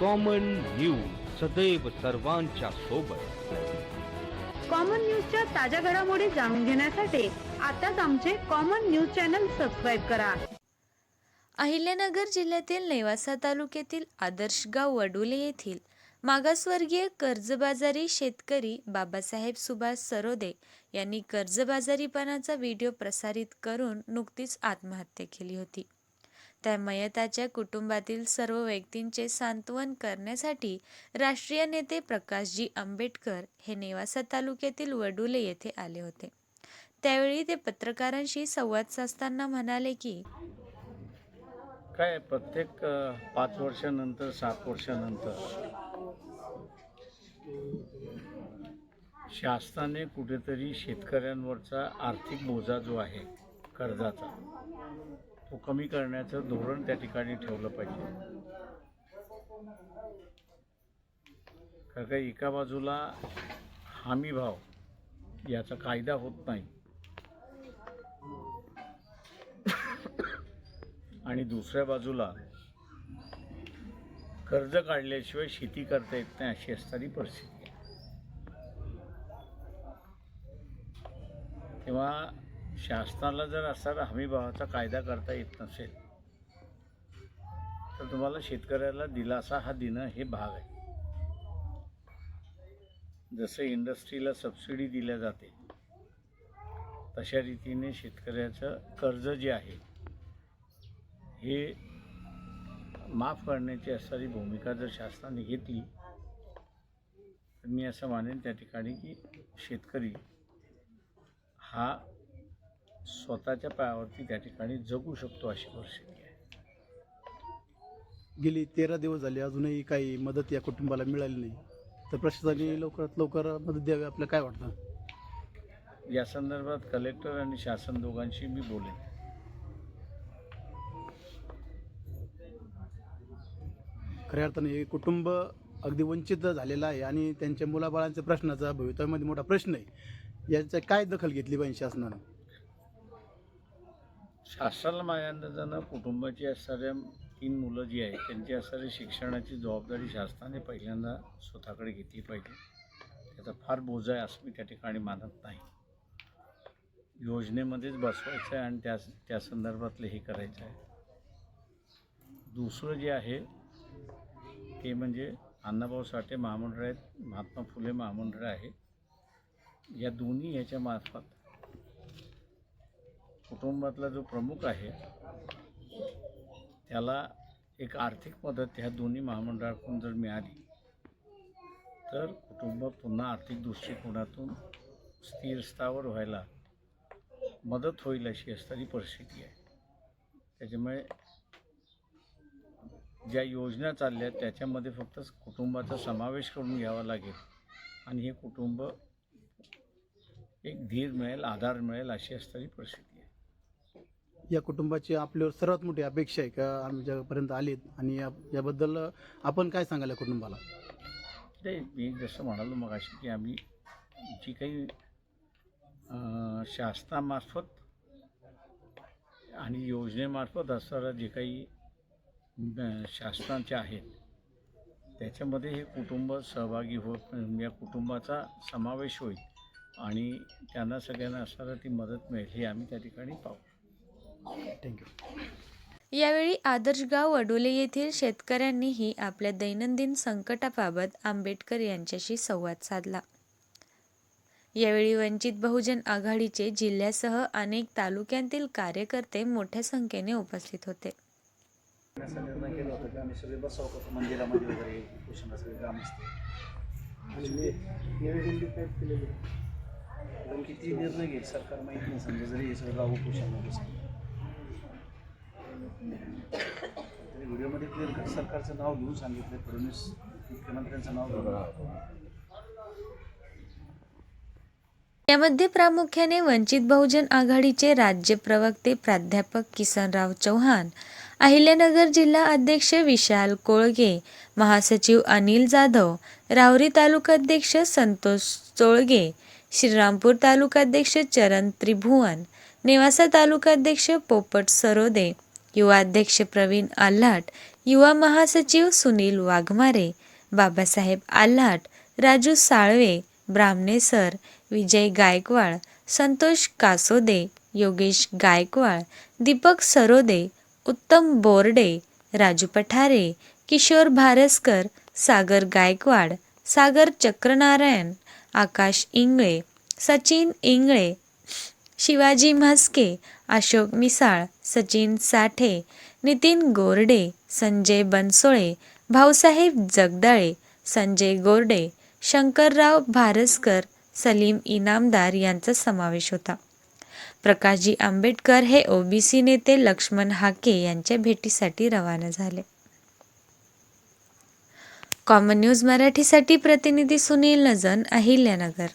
Common news सदैव सर्वांच्या सोबत. कॉमन न्यूजच्या ताज्या घडामोडी जाणून घेण्यासाठी आताच आमचे कॉमन न्यूज चॅनल सबस्क्राईब करा. अहिल्यानगर जिल्ह्यातील नेवासा तालुक्यातील आदर्श गाव वडुले येथील मागासवर्गीय कर्जबाजारी शेतकरी बाबासाहेब सुभाष सरोदे यांनी कर्जबाजारीपणाचा व्हिडिओ प्रसारित करून नुकतीच आत्महत्या केली होती. त्या मयताच्या कुटुंबातील सर्व व्यक्तींचे सांत्वन करण्यासाठी राष्ट्रीय नेते प्रकाशजी आंबेडकर हे नेवासा तालुक्यातील वडुले येथे आले होते. त्यावेळी ते पत्रकारांशी संवाद साधताना म्हणाले की काय प्रत्येक पाच वर्षानंतर सात वर्षानंतर शासनाने कुठेतरी शेतकऱ्यांवरचा आर्थिक बोजा जो आहे कर्जाचा कमी करण्याचं धोरण त्या ठिकाणी ठेवलं पाहिजे. कारण का एका बाजूला हमी भाव याचा कायदा होत नाही. आणि दुसऱ्या बाजूला कर्ज काढल्याशिवाय शेती करता येत नाही अशी असणारी परिस्थिती आहे. तेव्हा शासनाला जर असा हमीभावाचा कायदा करता येत नसेल तर तुम्हाला शेतकऱ्याला दिलासा हा देणं हे भाग आहे. जसं इंडस्ट्रीला सबसिडी दिल्या जाते तशा रीतीने शेतकऱ्याचं कर्ज जे आहे हे माफ करण्याची असणारी भूमिका जर शासनाने घेतली तर मी असं मानेन त्या ठिकाणी की शेतकरी हा स्वतःच्या पायावरती त्या ठिकाणी जगू शकतो अशी परिस्थिती आहे. गेली तेरा दिवस झाले अजूनही काही मदत या कुटुंबाला मिळाली नाही. तर प्रशासनाने लवकरात लवकर मदत द्यावी आपल्याला काय वाटतं? या संदर्भात कलेक्टर आणि शासन दोघांशी मी बोलेन. खऱ्या अर्थाने हे कुटुंब अगदी वंचित झालेलं आहे आणि त्यांच्या मुलाबाळांच्या प्रश्नाचा भवितव्यामध्ये मोठा प्रश्न आहे. याच्या काय दखल घेतली पाहिजे शासनानं? शास्त्राला माझ्या अंदाजानं कुटुंबाची असणाऱ्या तीन मुलं जी आहेत त्यांची असणारी शिक्षणाची जबाबदारी शासनाने पहिल्यांदा स्वतःकडे घेतली पाहिजे. त्याचा फार बोजा आहे असं मी त्या ठिकाणी मानत नाही. योजनेमध्येच बसवायचं आहे आणि त्या त्या संदर्भातलं हे करायचं आहे. दुसरं जे आहे ते म्हणजे अण्णाभाऊ साठे महामंडळ आहेत महात्मा फुले महामंडळ आहे. या दोन्ही ह्याच्यामार्फत कुटुंबातला जो प्रमुख आहे त्याला एक आर्थिक मदत ह्या दोन्ही महामंडळाकडून जर मिळाली तर कुटुंब पुन्हा आर्थिक दृष्टिकोनातून स्थिर स्थावर व्हायला मदत होईल अशी असणारी परिस्थिती आहे. त्याच्यामुळे ज्या योजना चालल्या आहेत त्याच्यामध्ये फक्त कुटुंबाचा समावेश करून घ्यावा लागेल आणि हे कुटुंब एक धीर मिळेल आधार मिळेल अशी असणारी परिस्थिती या कुटुंबाची आपल्यावर सर्वात मोठी अपेक्षा आहे का आम्ही ज्यापर्यंत आलीत? आणि या याबद्दल आपण काय सांगाल या कुटुंबाला? ते मी जसं म्हणालो मग अशी की आम्ही जी काही शासनामार्फत आणि योजनेमार्फत असणारं जे काही शासनाचे आहेत त्याच्यामध्ये हे कुटुंब सहभागी होत या कुटुंबाचा समावेश होईल आणि त्यांना सगळ्यांना असणारा ती मदत मिळेल हे आम्ही त्या ठिकाणी पाहू. थँक्यू यावेळी आदर्शगाव वडोले येथील शेतकऱ्यांनीही आपल्या दैनंदिन संकटाबाबत आंबेडकर यांच्याशी संवाद साधला. यावेळी वंचित बहुजन आघाडीचे जिल्ह्यासह अनेक तालुक्यांतील कार्यकर्ते मोठ्या संख्येने उपस्थित होते. असा निर्णय केला होता की आम्ही सगळे बसावं करतो मंदिरामध्ये वगैरे उपोषणला सगळे ग्राम असते पण किती निर्णय घेईल? सरकार माहीत नाही समजा जरी हे सगळं गाव व्हिडिओमध्ये क्लिअर कट सरकारचं नाव घेऊन सांगितलं फडणवीस मुख्यमंत्र्यांचं नाव घेऊन. यामध्ये प्रामुख्याने वंचित बहुजन आघाडीचे राज्य प्रवक्ते प्राध्यापक किसनराव चव्हाण अहिल्यानगर जिल्हा अध्यक्ष विशाल कोळगे महासचिव अनिल जाधव राहुरी तालुकाध्यक्ष संतोष चोळगे श्रीरामपूर तालुकाध्यक्ष चरण त्रिभुवन नेवासा तालुकाध्यक्ष पोपट सरोदे युवा अध्यक्ष प्रवीण आल्हाट युवा महासचिव सुनील वाघमारे बाबासाहेब आल्हाट राजू साळवे ब्राह्मणे सर विजय गायकवाड संतोष कासोदे योगेश गायकवाड दीपक सरोदे उत्तम बोर्डे राजू पठारे किशोर भारसकर सागर गायकवाड सागर चक्रनारायण आकाश इंगळे सचिन इंगळे शिवाजी म्हस्के अशोक मिसाळ सचिन साठे नितीन गोरडे संजय बनसोळे भाऊसाहेब जगदाळे संजय गोरडे शंकरराव भारसकर सलीम इनामदार यांचा समावेश होता. प्रकाशजी आंबेडकर हे ओबीसी नेते लक्ष्मण हाके यांच्या भेटीसाठी रवाना झाले. कॉमन न्यूज मराठीसाठी प्रतिनिधी सुनील नजन अहिल्यानगर.